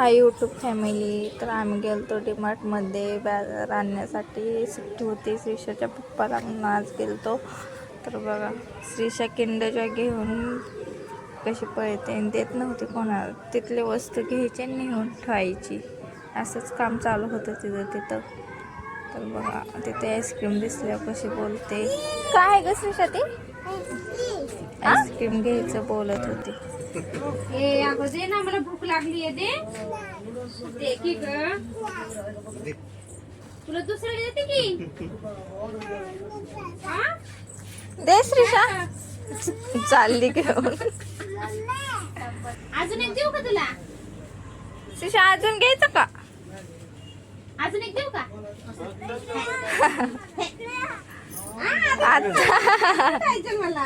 Hi YouTube family तर आम्ही गेलो गेलतो डीमार्टमध्ये बाजार आणण्यासाठी सुट्टी होती श्रीषाच्या पप्पाला म्हणून आज तो तर बघा श्रीषा किंडच्या घेऊन कशी पळते आणि देत नव्हती कोणाला. तिथली वस्तू घ्यायची आणि नेऊन ठेवायची. असंच काम चालू होतं तिथं तिथं. तर बघा तिथे आईस्क्रीम दिसल्या कशी बोलते. काय आहे ग श्रीषा ती? आईस्क्रीम घ्यायचं बोलत होती. ए अगं दे ना मला भूक लागली आहे दे. दे की ग? तुला दुसरं देते की? हा? दे श्रीषा चालली घेऊन. अजून एक देऊ का तुला? श्रीषा अजून घ्यायचं का? अजून एक देऊ का? आता. मला.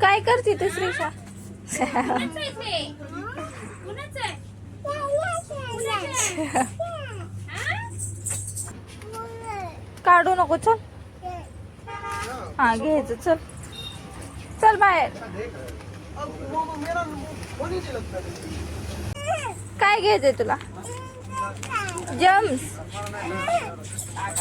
काय करते तू श्रीषा? काढू नको चल. हा घ्यायचं चल. चल बाहेर. काय घ्यायचंय तुला? जम्स का